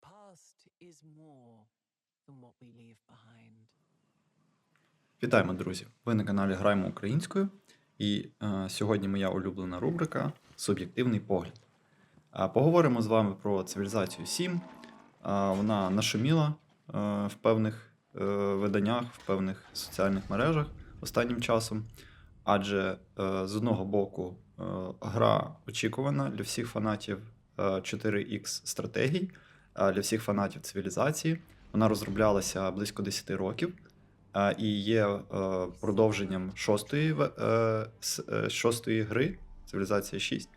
past is more than what we leave behind. Вітаємо, друзі! Ви на каналі Граємо українською. І е, сьогодні моя улюблена рубрика Суб'єктивний погляд. Е, поговоримо з вами про цивілізацію 7. Е, вона нашуміла е, в певних е, виданнях, в певних соціальних мережах останнім часом. Адже е, з одного боку е, гра очікувана для всіх фанатів е, 4X стратегій, для всіх фанатів цивілізації. Вона розроблялася близько 10 років і є е, продовженням шостої, е, е, шостої гри Цивілізація 6,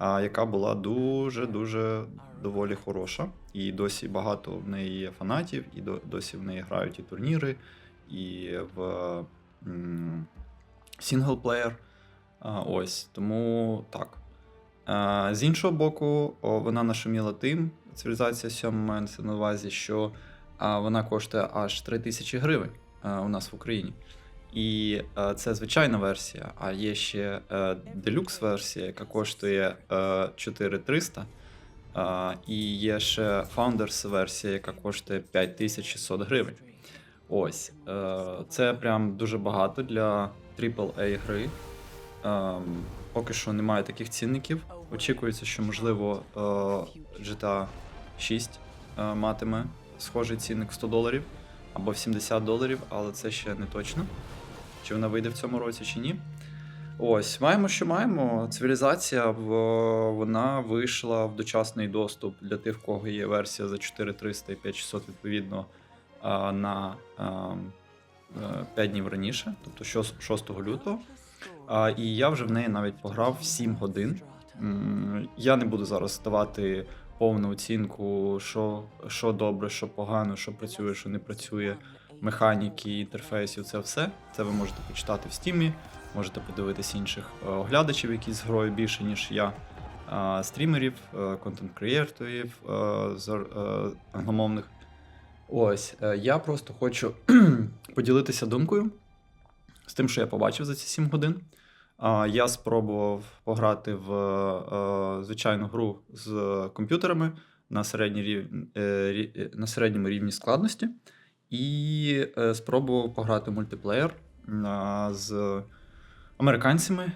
яка була дуже-дуже доволі хороша. І досі багато в неї є фанатів, і досі в неї грають і турніри, і в сінглплеєр. Ось тому так. З іншого боку, вона нашуміла тим, цивілізація 7 мається на увазі, що вона коштує аж 3 тисячі гривень у нас в Україні. І е, це звичайна версія, а є ще е, делюкс версія, яка коштує е, 4300. А, і є ще Founders версія, яка коштує 5600 гривень. Ось, е, це прям дуже багато для AAA гри. Ем, поки що немає таких цінників. Очікується, що можливо е, GTA 6 е, матиме схожий цінник в 100 доларів або в 70 доларів, але це ще не точно. Чи вона вийде в цьому році, чи ні. Ось, маємо, що маємо. Цивілізація вона вийшла в дочасний доступ для тих, в кого є версія за 4300 і 5600, відповідно, на 5 днів раніше, тобто 6 лютого. І я вже в неї навіть пограв 7 годин. Я не буду зараз давати повну оцінку, що, що добре, що погано, що працює, що не працює, механіки, інтерфейсів, це все. Це ви можете почитати в стімі, можете подивитись інших е, оглядачів, які з грою більше, ніж я, е, стрімерів, контент-креаторів англомовних. Ось, е, я просто хочу поділитися думкою з тим, що я побачив за ці 7 годин. Я спробував пограти в е, звичайну гру з комп'ютерами на, е, на середньому рівні складності, і е, спробував пограти мультиплеєр з американцями.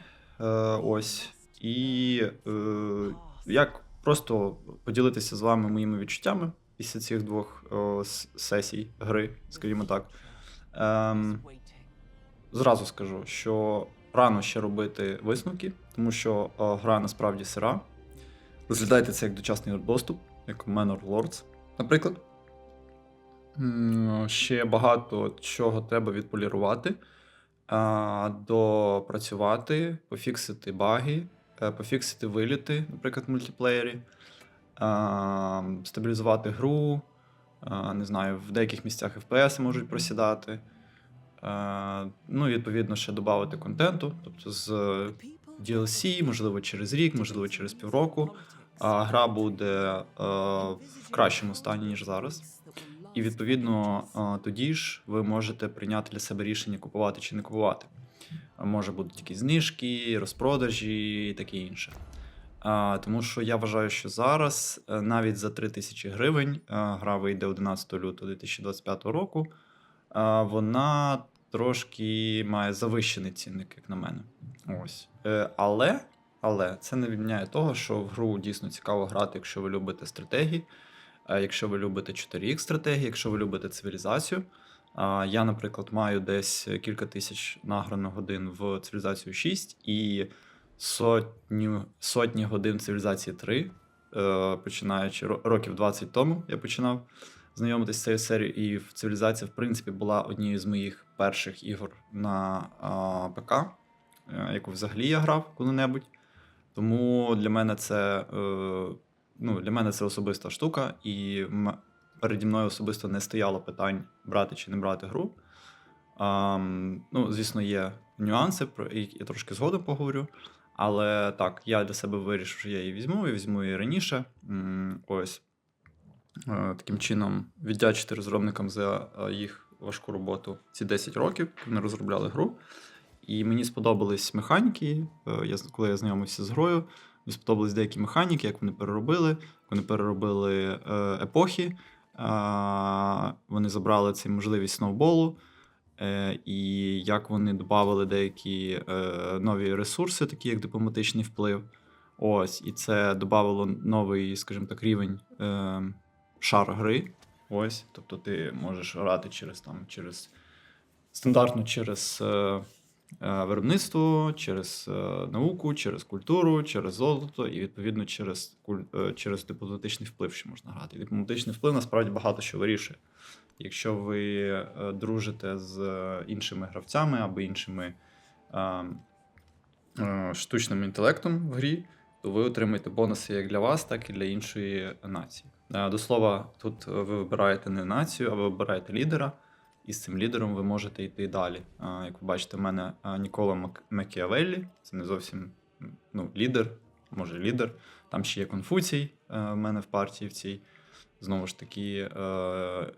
Ось. І як просто поділитися з вами моїми відчуттями після цих двох сесій гри, скажімо так. Ем, зразу скажу, що рано ще робити висновки, тому що е, гра насправді сира. Розглядайте це як дочасний доступ, як Manor Lords, наприклад. Ще багато чого треба відполірувати, допрацювати, пофіксити баги, е, пофіксити виліти, наприклад, в мультиплеєрі, стабілізувати гру. Не знаю, в деяких місцях FPS можуть просідати. Е, Ну, відповідно, ще додати контенту, тобто з DLC, можливо, через рік, можливо, через півроку. А гра буде е, в кращому стані, ніж зараз. І відповідно е, тоді ж ви можете прийняти для себе рішення купувати чи не купувати. Е, Може будуть якісь знижки, розпродажі і таке інше. Тому що я вважаю, що зараз е, навіть за 3000 гривень е, гра вийде 11 лютого 2025 року. Вона трошки має завищений цінник, як на мене. Ось. Е, але, але це не відміняє того, що в гру дійсно цікаво грати, якщо ви любите стратегії, е, якщо ви любите 4X стратегії, якщо ви любите цивілізацію. Я, наприклад, маю десь кілька тисяч награно годин в цивілізацію 6 і сотню, сотні годин в цивілізації 3, е, починаючи років 20 тому, я починав знайомитися з цією серією, і цивілізація, в принципі, була однією з моїх перших ігор на а, ПК, е, яку взагалі я грав коли-небудь. Тому для мене це, е, ну, для мене це особиста штука, і переді мною особисто не стояло питань брати чи не брати гру. А, ну, звісно, є нюанси, про які я трошки згодом поговорю. Але так, я для себе вирішив, що я її візьму, і візьму її раніше. Ось. Е, Таким чином, віддячити розробникам за е, їх важку роботу ці 10 років, коли вони розробляли гру. І мені сподобались механіки. е, Я, коли я знайомився з грою, мені сподобались деякі механіки, як вони переробили, Вони переробили епохи, вони забрали цю можливість сноуболу, і як вони додали деякі нові ресурси, такі як дипломатичний вплив. Ось, і це додавало новий, скажімо так, рівень е, шар гри. Ось, тобто ти можеш грати через там, через стандартно через е, е, виробництво, через е, науку, через культуру, через золото, і відповідно через, куль- е, через дипломатичний вплив, що можна грати. Дипломатичний вплив насправді багато що вирішує. Якщо ви е, дружите з е, іншими гравцями або іншими е, е, штучним інтелектом в грі, то ви отримаєте бонуси як для вас, так і для іншої нації. Е, До слова, тут е, ви вибираєте не націю, а ви вибираєте лідера, і з цим лідером ви можете йти далі. Е, Як ви бачите, в мене Нікола Мак- Макіавеллі, це не зовсім ну, лідер, може лідер. Там ще є Конфуцій в мене в партії в цій. Знову ж таки,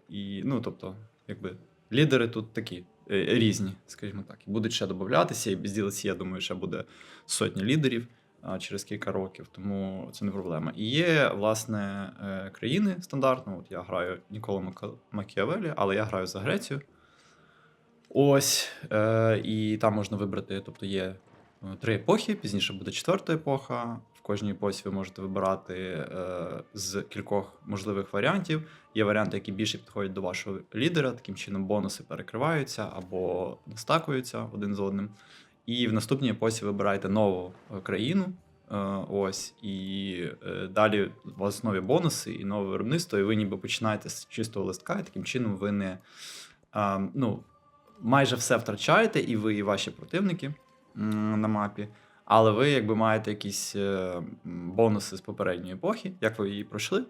і, ну, тобто, якби лідери тут такі різні, скажімо так. І будуть ще додатися, і без DLC, я думаю, ще буде сотні лідерів через кілька років, тому це не проблема. І є, власне, е, країни стандартно. От я граю Нікола Мака- Макіавелі, але я граю за Грецію. Ось, е, і там можна вибрати, тобто є е, три епохи, пізніше буде четверта епоха. В кожній епосі ви можете вибирати з кількох можливих варіантів. Є варіанти, які більше підходять до вашого лідера, таким чином бонуси перекриваються або настакуються один з одним. І в наступній епосі вибираєте нову е, країну. е, Ось, і е, далі у вас нові бонуси і нове виробництво, і ви ніби починаєте з чистого листка, і таким чином ви не ну, майже все втрачаєте, і ви, і ваші противники на мапі. Але ви якби маєте якісь бонуси з попередньої епохи, як ви її пройшли.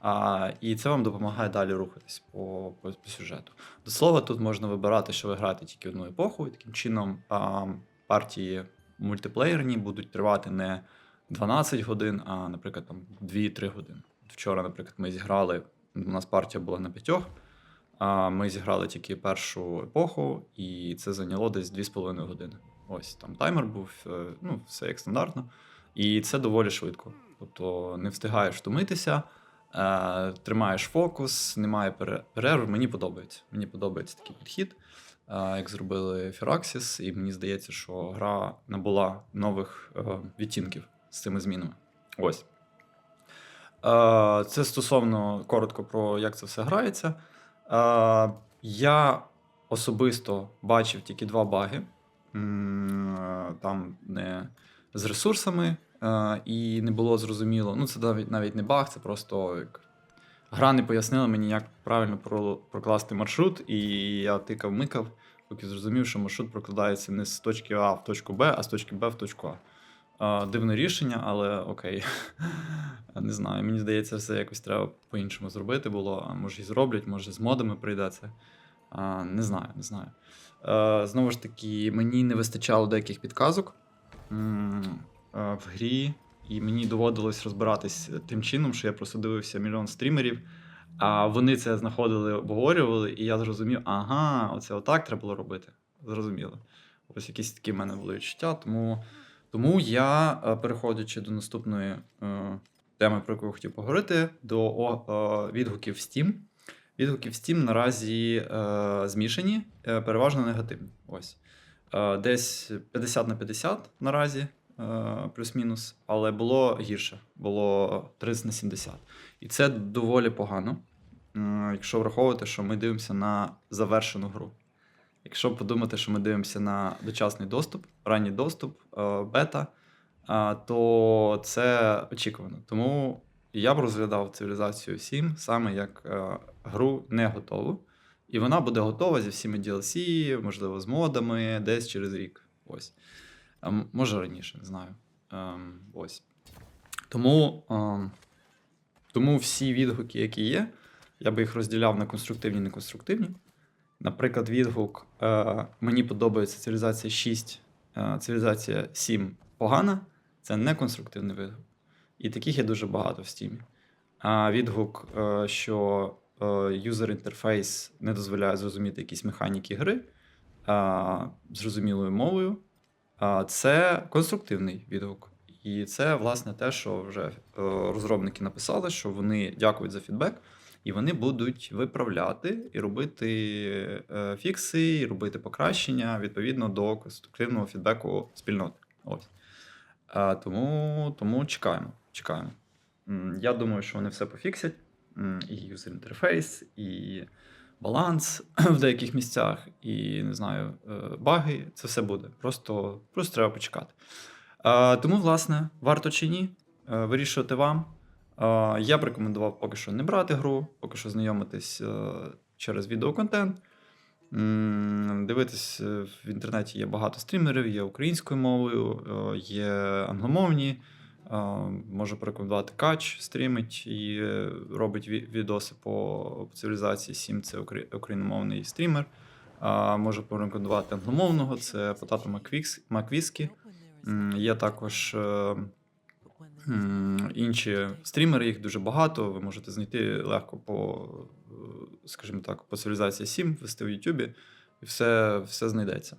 А, і це вам допомагає далі рухатись по, по, по сюжету. До слова, тут можна вибирати, що ви граєте тільки одну епоху, і таким чином а, партії мультиплеєрні будуть тривати не 12 годин, а, наприклад, там 2-3 години. Вчора, наприклад, ми зіграли, у нас партія була на п'ятьох, а ми зіграли тільки першу епоху, і це зайняло десь 2,5 години. Ось там таймер був, е, ну, все як стандартно. І це доволі швидко. Тобто не встигаєш втомитися, е, тримаєш фокус, немає перерв. Мені подобається. Мені подобається такий підхід, як зробили Firaxis, і мені здається, що гра набула нових е, відтінків з цими змінами. Ось. Е, Це стосовно коротко про як це все грається. Е, Я особисто бачив тільки два баги. Там не з ресурсами, і не було зрозуміло. Ну, це навіть навіть не баг, це просто як. Гра не пояснила мені, як правильно прокласти маршрут, і я тикав, микав, поки зрозумів, що маршрут прокладається не з точки А в точку Б, а з точки Б в точку А. Дивне рішення, але окей. Не знаю, мені здається, все якось треба по-іншому зробити було. Може і зроблять, може з модами прийдеться. Не знаю, не знаю. Знову ж таки, мені не вистачало деяких підказок в грі, і мені доводилось розбиратись тим чином, що я просто дивився мільйон стрімерів, а вони це знаходили, обговорювали, і я зрозумів, ага, оце отак треба було робити. Зрозуміло. Ось якісь такі в мене були відчуття. Тому, тому я, е, переходячи до наступної е, теми, про яку я хотів поговорити, до о, е, відгуків Steam. Відгуки в Steam наразі е, змішані, е, переважно негативні. Ось. Е, десь 50 на 50 наразі, е, плюс-мінус, але було гірше, було 30 на 70. І це доволі погано, якщо враховувати, що ми дивимося на завершену гру. Якщо подумати, що ми дивимося на дочасний доступ, ранній доступ, е, бета, е, то це очікувано. Тому я б розглядав цивілізацію 7 саме як е, гру не готову. І вона буде готова зі всіми DLC, можливо, з модами, десь через рік. Ось. А м- може раніше, не знаю. Ем, ось. Тому, ем, тому всі відгуки, які є, я би їх розділяв на конструктивні і неконструктивні. Наприклад, відгук е, мені подобається цивілізація 6, е, цивілізація 7 погана, це не конструктивний відгук. І таких є дуже багато в Steam. А відгук, е, що юзер інтерфейс не дозволяє зрозуміти якісь механіки гри зрозумілою мовою, це конструктивний відгук. І це, власне, те, що вже е, розробники написали, що вони дякують за фідбек, і вони будуть виправляти і робити е, фікси, і робити покращення відповідно до конструктивного фідбеку спільноти. Ось. Тому, тому чекаємо. чекаємо. Я думаю, що вони все пофіксять. І юзер інтерфейс, і баланс в деяких місцях, і не знаю, е, баги. Це все буде. Просто, просто треба почекати. Тому, власне, варто чи ні, е, вирішувати вам. Я б рекомендував поки що не брати гру, поки що знайомитись е, через відеоконтент. Дивитись в інтернеті є багато стрімерів, є українською мовою, є англомовні. Е, Можу порекомендувати Кач, стрімить і е, робить ві- відоси по цивілізації 7, це україномовний стрімер. Можу порекомендувати англомовного, це Потато Маквіскі. Є також е, інші стрімери, їх дуже багато. Ви можете знайти легко по, скажімо так, по цивілізації 7, вести в Ютубі, і все, все знайдеться.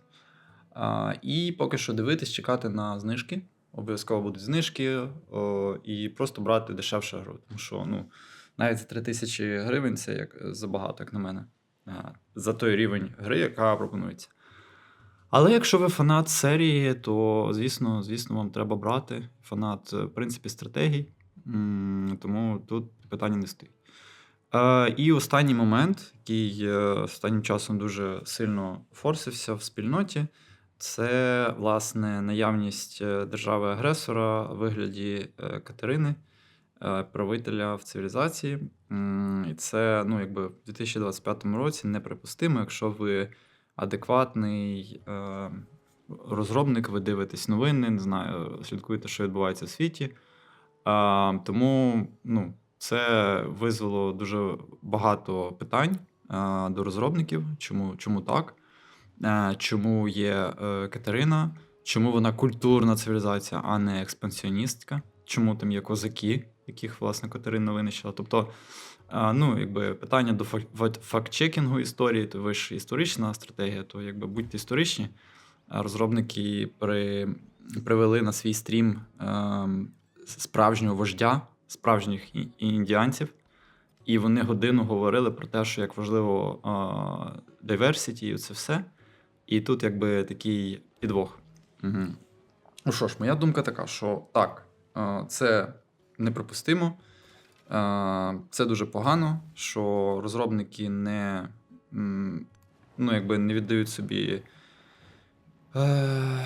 І поки що дивитись, чекати на знижки. Обов'язково будуть знижки, о, і просто брати дешевшу гру. Тому що ну, навіть за 3 тисячі гривень це як забагато, як на мене. За той рівень гри, яка пропонується. Але якщо ви фанат серії, то звісно, звісно, вам треба брати. Фанат, е, в принципі, стратегій. Тому тут питання не стоїть. Е, І останній момент, який е, останнім часом дуже сильно форсився в спільноті, це власне наявність е, держави-агресора в вигляді е, Катерини, е, правителя в цивілізації. І це ну, якби в 2025 році неприпустимо, якщо ви адекватний розробник, ви дивитесь новини, не знаю, слідкуєте, що відбувається в світі. Тому ну, це визвело дуже багато питань до розробників. Чому, чому так? Е, чому є е, Катерина? Чому вона культурна цивілізація, а не експансіоністка? Чому там є козаки, яких, власне, Катерина винищила? Тобто, ну, якби питання до фак- фак- факт-чекінгу історії, то ви ж історична стратегія, то якби будьте історичні. Розробники при, привели на свій стрім ем, справжнього вождя, справжніх індіанців, і вони годину говорили про те, що як важливо diversity і це все. І тут якби такий підвох. Угу. Ну що ж, моя думка така, що так, е, це неприпустимо. Е, Це дуже погано, що розробники не, ну, якби не віддають собі. е,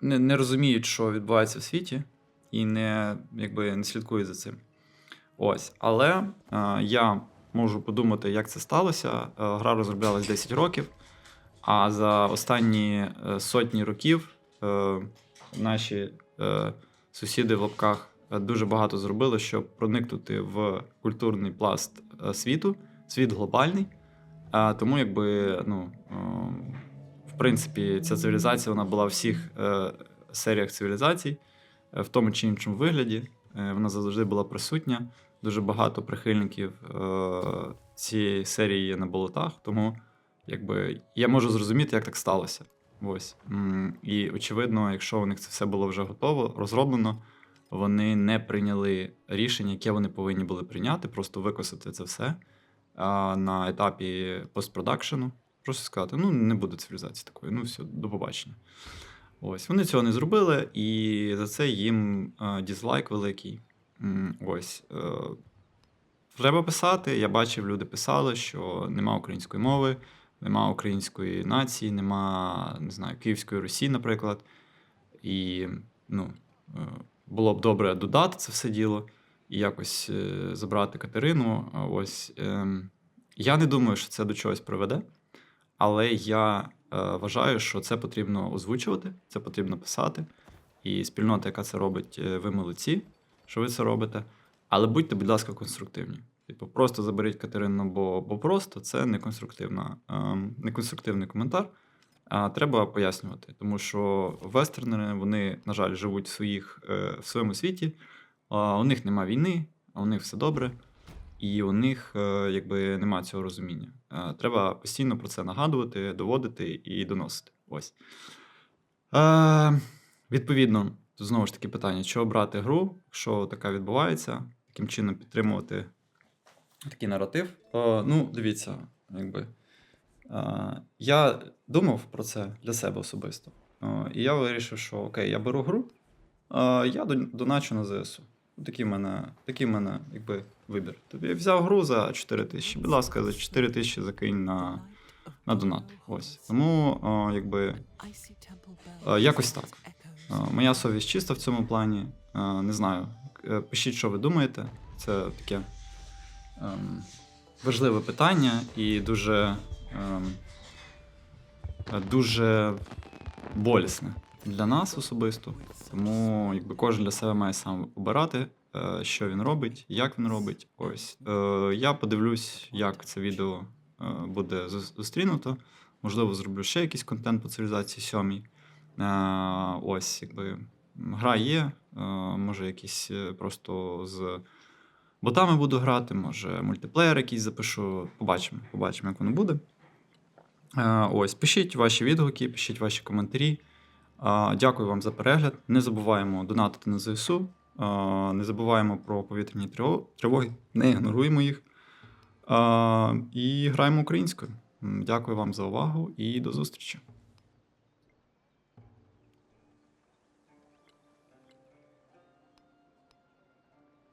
Не, не розуміють, що відбувається в світі, і не, якби, не слідкують за цим. Ось. Але я можу подумати, як це сталося. Гра розроблялась 10 років, а за останні е, сотні років е, наші е, сусіди в лапках дуже багато зробили, щоб проникнути в культурний пласт світу, світ глобальний. Тому, якби, ну, в принципі, ця цивілізація вона була в всіх серіях цивілізацій, в тому чи іншому вигляді. Вона завжди була присутня. Дуже багато прихильників цієї серії є на болотах, тому якби я можу зрозуміти, як так сталося. Ось. І очевидно, якщо у них це все було вже готово, розроблено, вони не прийняли рішення, яке вони повинні були прийняти, просто викосити це все а, на етапі постпродакшену. Просто сказати: ну, не буде цивілізації такої, ну все, до побачення. Ось, вони цього не зробили, і за це їм дізлайк великий. Ось. е, Треба писати. Я бачив, люди писали, що нема української мови, нема української нації, нема не знаю, Київської Русі, наприклад. І ну, е, було б добре додати це все діло і якось е, забрати Катерину. Ось ем, я не думаю, що це до чогось приведе, але я е, вважаю, що це потрібно озвучувати, це потрібно писати. І спільнота, яка це робить, ви молодці, що ви це робите. Але будьте, будь ласка, конструктивні. Типу, просто заберіть Катерину, бо, бо просто це не конструктивна, ем, не конструктивний коментар. А треба пояснювати, тому що вестернери, вони, на жаль, живуть в, своїх, е, в своєму світі. А, у них нема війни, а у них все добре, і у них е, якби нема цього розуміння. Е, треба постійно про це нагадувати, доводити і доносити. Ось. Е, відповідно, знову ж таки питання: чого брати гру, якщо така відбувається, яким чином підтримувати такий наратив? Е, ну, дивіться, якби. Е, я думав про це для себе особисто. Е, і я вирішив, що окей, я беру гру, е, я доначу на ЗСУ. Такий в мене, такий в мене якби, вибір. Тобто я взяв гру за 4 тисячі. Будь ласка, за 4 тисячі закинь на, на донат. Ось. Тому, е, якби, Е, якось так. Е, Моя совість чиста в цьому плані. Е, Не знаю. Е, Пишіть, що ви думаєте. Це таке важливе питання і дуже, ем, дуже болісне для нас особисто. Тому якби кожен для себе має сам обирати, е, що він робить, як він робить. Ось. Е, Я подивлюсь, як це відео е, буде зустрінуто. Можливо, зроблю ще якийсь контент по цивілізації сьомій. Ось, якби гра є, може, якісь просто з ботами буду грати, може, мультиплеєр якийсь запишу. Побачимо, побачимо, як воно буде. Е, Ось, пишіть ваші відгуки, пишіть ваші коментарі. Е, Дякую вам за перегляд. Не забуваємо донатити на ЗСУ. Е, Не забуваємо про повітряні тривоги, не ігноруємо їх. І граємо українською. Дякую вам за увагу і до зустрічі.